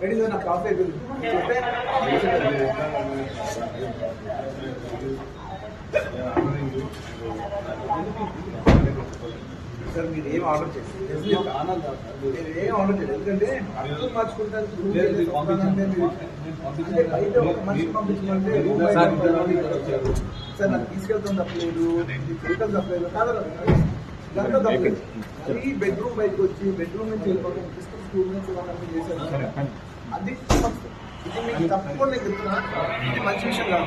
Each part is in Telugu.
ரெடி நான் காஃபி எடுத்து సార్ మీరు ఏం ఆర్డర్ చేయండి మీరు ఏం ఆర్డర్ చేయండి ఎందుకంటే అర్థం మార్చుకుంటాను అంటే బయట ఒక మనిషి పంపించమంటే సార్, నాకు తీసుకెళ్తాం తప్పలేదు వెహికల్ తప్పలేదు కాదు. దాంట్లో తప్పలేదు. అది బెడ్రూమ్ బయటకు వచ్చి బెడ్రూమ్ నుంచి వెళ్ళిపోవడం తీసుకుని స్కూల్ నుంచి వెళ్ళడం చేశారు. అది. ఇది మీకు తప్పకుండా నేను చెప్తున్నా ఇది మంచి విషయం కాదు.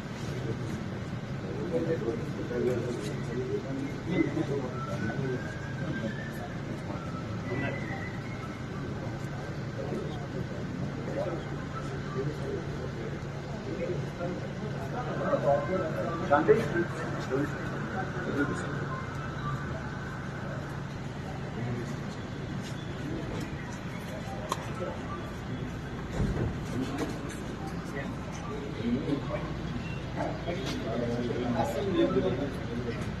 Danke. Thank you.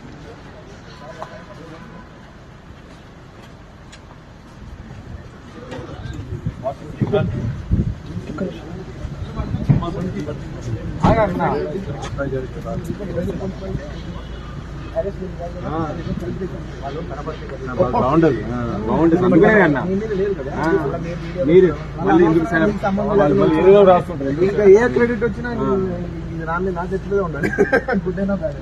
బాగుండదు బాగుండదు అందుకనే అన్న మీరు మళ్ళీ ఎందుకు వాళ్ళు రాస్తుంటారు ఇంకా ఏ క్రెడిట్ వచ్చినా ఇది రాని నా చెట్లు ఉండాలి గుడ్ అయినా bad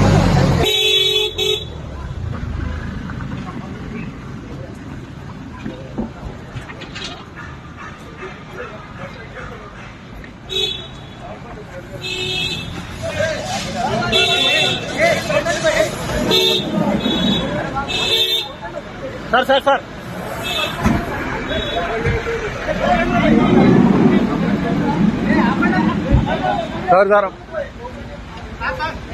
sir sir sir sir sir